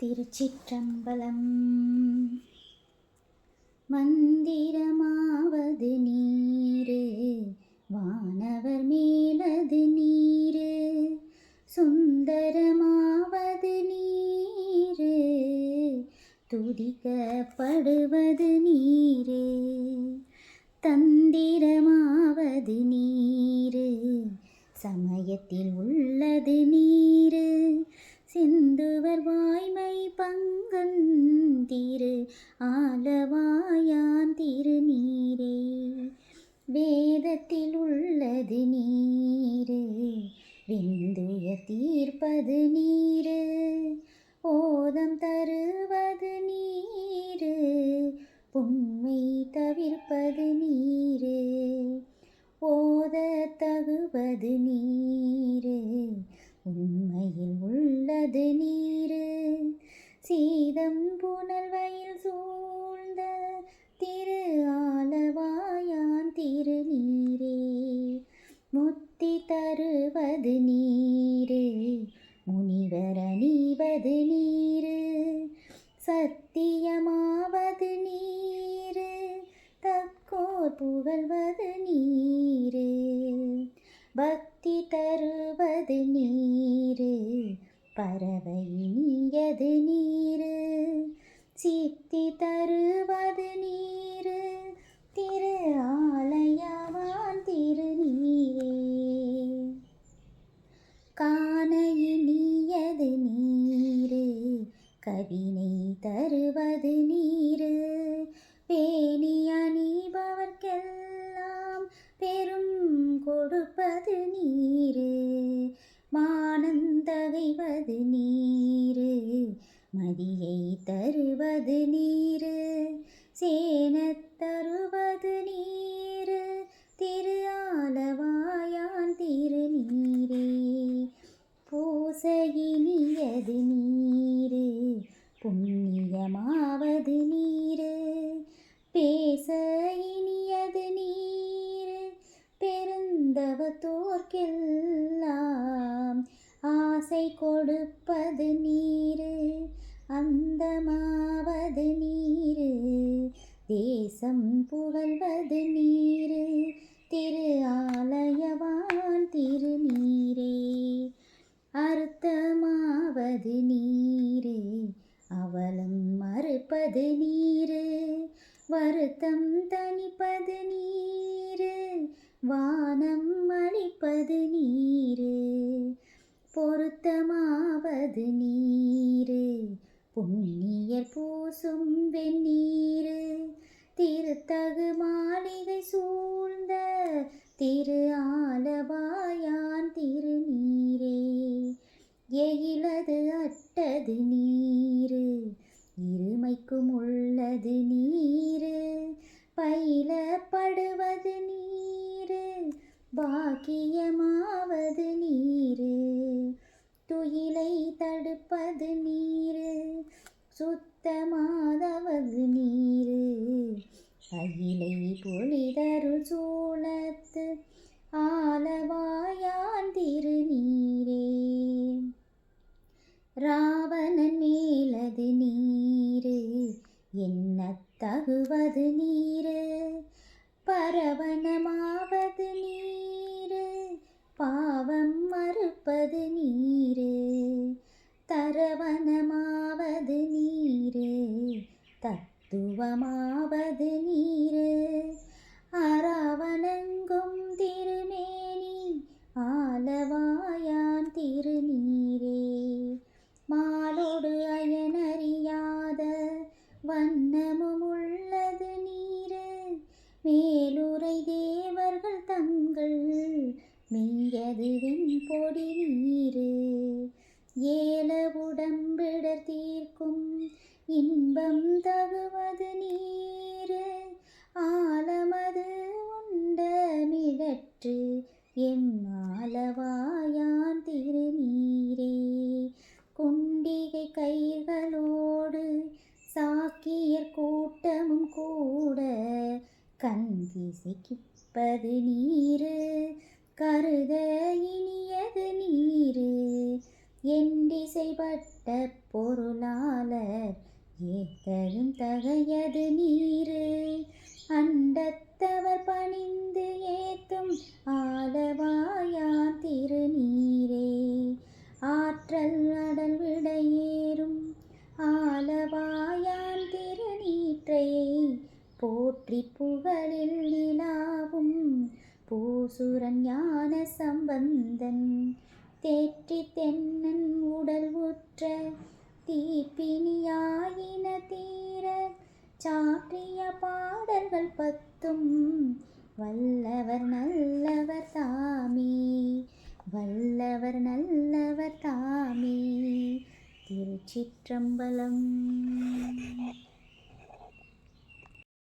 திருச்சிற்றம்பலம். மந்திரமாவது நீரு வானவர் மேலது நீரு சுந்தரமாவது நீரு துதிக்கப்படுவது நீரு தந்திரமாவது நீரு சமயத்தில் உள்ளது நீரு சிந்துவர் வாய் பங்கன் திரு ஆலவாயான் திருநீரே. வேதத்தில் உள்ளது நீரு விந்துய தீர்ப்பது நீரு. ஓதம் தருவது நீரு உண்மை தவிர்ப்பது நீரு. ஓத தகுவது நீர் சத்தியமாவது நீரு தக்கோர் புகழ்வது நீரு. பக்தி தருவது நீரு பறவை நீயது நீரு. சித்தி தருவது நீர் மதியை தருவது நீரு சேனத் தருவது நீரு திரு ஆலவாயான் திரு நீரே. பூசகினியது நீரு புண்ணியமாவது நீரு பேச இனியது நீரு பெருந்தவத்தோர்க்கெல்லாம் ஆசை கொடுப்பது நீர் தேசம் புகழ்வது நீரு. திரு ஆலயவான் திருநீரே. அர்த்தமாவது நீரு. அவலம் மறுப்பது நீரு. வருத்தம் தணிப்பது நீரு. வானம் அளிப்பது நீரு. பொருத்தமாவது நீரு. புண்ணியர் பூசும் வெந்நீரு. திருத்தகு மாளிகை சூழ்ந்த திரு ஆலவாயான் திருநீரே எயிலது அட்டது நீரு இருமைக்கும் உள்ளது நீரு பயிலப்படுவது நீரு பாக்கியமாவது நீரு. துயிலை தடுப்பது நீர் சுத்தமாதவது நீரு. அகிலை பொழிதரு சூழத்து ஆலவாயான் திருநீரே. ராவணன் மேலது நீரு என்ன தகுவது நீரு? பரவணமாவது நீரு பாவம் மறுப்பது நீரு. தரவணமா தெய்வமாவது நீரு. அராவணங்கும் திருமேனி ஆலவாயான் திருநீரே. மாலோடு அயனறியாத வண்ணமும் உள்ளது நீரு. மேலுரை தேவர்கள் தங்கள் மெய்யதுவின் பொடி நீரு. ஏல உடம்பிடர் தீர்க்கும் இன்பம் தகுவது குண்டிகை கைகளோடு சாக்கியர் கூட்டமும் கூட கண் திசைக்கிப்பது நீரு கருத இனியது நீரு. எண்டிசைப்பட்ட பொருளாளர் ஏத்தலும் தகையது நீரு. அண்டத்தவர் பணிந்து ஏத்தும் ஆலவாயான் திருநீர் ஆற்றல் அதன் விடையேறும். ஆலவாயான் திருநீற்றை போற்றி புகழில் நிலாவும். பூசுரன் ஞான சம்பந்தன் தேற்றி தென்னன் உடல் உற்ற தீப்பினியாயின தீர. சாற்றிய பாடல்கள் பத்தும். வல்லவர் நல்லவர் தாம். திருச்சிற்றம்பலம்